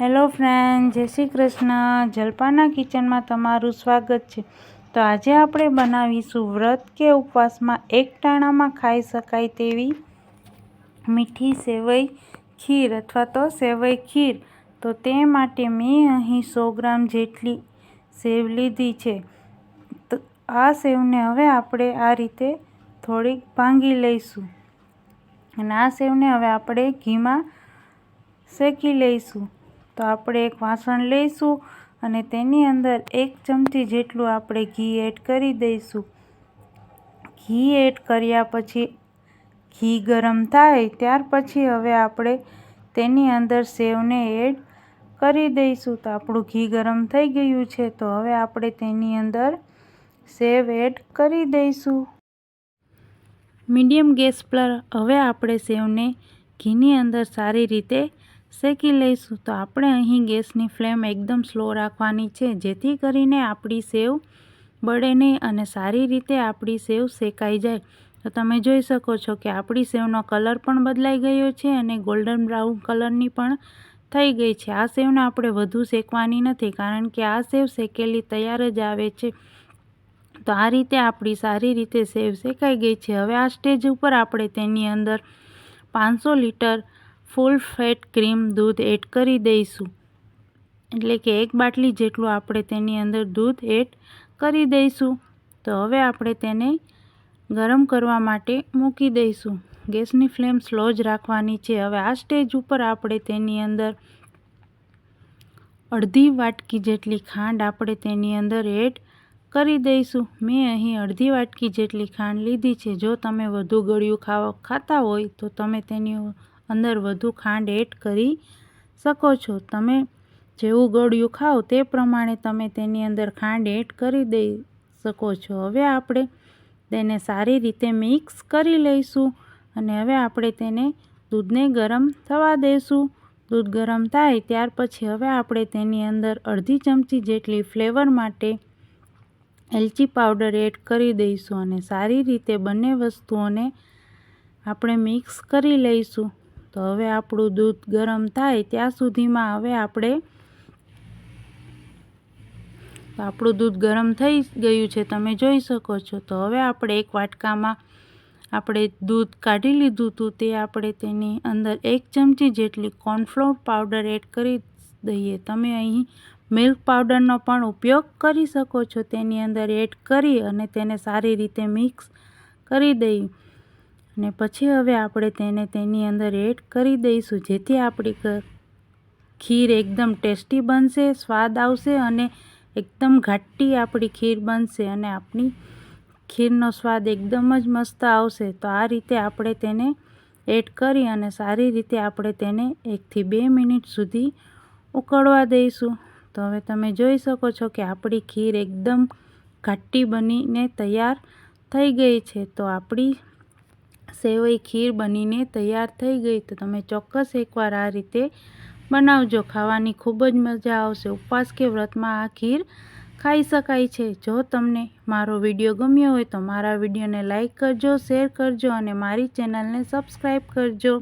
Hello friend, જય શ્રી કૃષ્ણ. જલપાના કિચનમાં તમારું સ્વાગત છે. તો આજે આપણે બનાવીશું વ્રત કે ઉપવાસમાં એક ટાણામાં ખાઈ શકાય તેવી મીઠી સેવઈ ખીર અથવા તો સેવઈ ખીર. તો તે માટે મેં અહીં સો ગ્રામ જેટલી સેવ લીધી છે. તો આ સેવને હવે આપણે આ રીતે થોડીક ભાંગી લઈશું. અને આ સેવને હવે આપણે ઘીમાં શેકી લઈશું. તો આપણે એક વાસણ લઈશું અને તેની અંદર એક ચમચી જેટલું આપણે ઘી એડ કરી દઈશું. ઘી એડ કર્યા પછી, ઘી ગરમ થાય ત્યાર પછી હવે આપણે તેની અંદર સેવને એડ કરી દઈશું. તો આપણું ઘી ગરમ થઈ ગયું છે તો હવે આપણે તેની અંદર સેવ એડ કરી દઈશું. મીડિયમ ગેસ પર હવે આપણે સેવને ઘીની અંદર સારી રીતે શેકી લઈશું. તો આપણે અહીં ગેસની ફ્લેમ એકદમ સ્લો રાખવાની છે, જેથી કરીને આપણી સેવ બળે નહીં અને સારી રીતે આપણી સેવ શેકાઈ જાય. તો તમે જોઈ શકો છો કે આપણી સેવનો કલર પણ બદલાઈ ગયો છે અને ગોલ્ડન બ્રાઉન કલરની પણ થઈ ગઈ છે. આ સેવને આપણે વધુ શેકવાની નથી, કારણ કે આ સેવ શેકેલી તૈયાર જ આવે છે. તો આ રીતે આપણી સારી રીતે સેવ શેકાઈ ગઈ છે. હવે આ સ્ટેજ ઉપર આપણે તેની અંદર પાંચસો લીટર ફૂલ ફેટ ક્રીમ દૂધ એડ કરી દઈશું. એટલે કે એક બાટલી જેટલું આપણે તેની અંદર દૂધ એડ કરી દઈશું. તો હવે આપણે તેને ગરમ કરવા માટે મૂકી દઈશું. ગેસની ફ્લેમ સ્લો જ રાખવાની છે. હવે આ સ્ટેજ ઉપર આપણે તેની અંદર અડધી વાટકી જેટલી ખાંડ આપણે તેની અંદર એડ કરી દઈશું. મેં અહીં અડધી વાટકી જેટલી ખાંડ લીધી છે. જો તમે વધુ ગળ્યું ખાવા ખાતા હોય તો તમે તેની અંદર વધુ ખાંડ એડ કરી શકો છો. તમે જેવું ગળ્યું ખાઓ તે પ્રમાણે તમે તેની અંદર ખાંડ એડ કરી દઈ શકો છો. હવે આપણે તેને સારી રીતે મિક્સ કરી લઈશું અને હવે આપણે તેને દૂધને ગરમ થવા દઈશું. દૂધ ગરમ થાય ત્યાર પછી હવે આપણે તેની અંદર અડધી ચમચી જેટલી ફ્લેવર માટે એલચી પાવડર એડ કરી દઈશું અને સારી રીતે બંને વસ્તુઓને આપણે મિક્સ કરી લઈશું. તો હવે આપણું દૂધ ગરમ થાય ત્યાં સુધીમાં હવે આપણે તો આપણું દૂધ ગરમ થઈ ગયું છે, તમે જોઈ શકો છો. તો હવે આપણે એક વાટકામાં આપણે દૂધ કાઢી લીધું હતું, તે આપણે તેની અંદર એક ચમચી જેટલી કોર્નફ્લોર પાવડર એડ કરી દઈએ. તમે અહીં મિલ્ક પાવડરનો પણ ઉપયોગ કરી શકો છો, તેની અંદર એડ કરી અને તેને સારી રીતે મિક્સ કરી દઈએ. અને પછી હવે આપણે તેને તેની અંદર એડ કરી દઈશું, જેથી આપણી ખીર એકદમ ટેસ્ટી બનશે, સ્વાદ આવશે અને એકદમ ઘાટી આપણી ખીર બનશે અને આપણી ખીરનો સ્વાદ એકદમ જ મસ્ત આવશે. તો આ રીતે આપણે તેને એડ કરી અને સારી રીતે આપણે તેને એકથી બે મિનિટ સુધી ઉકળવા દઈશું. તો હવે તમે જોઈ શકો છો કે આપણી ખીર એકદમ ઘાટી બનીને તૈયાર થઈ ગઈ છે. તો આપણી સેવઈ ખીર બનીને તૈયાર થઈ ગઈ તો તમે ચોક્કસ એકવાર આ રીતે બનાવજો. ખાવાની ખૂબ જ મજા આવશે. ઉપવાસ કે વ્રતમાં આ ખીર ખાઈ શકાય છે. જો તમને મારો વીડિયો ગમ્યો હોય તો મારા વિડીયોને લાઇક કરજો, શેર કરજો અને મારી ચેનલને સબસ્ક્રાઈબ કરજો.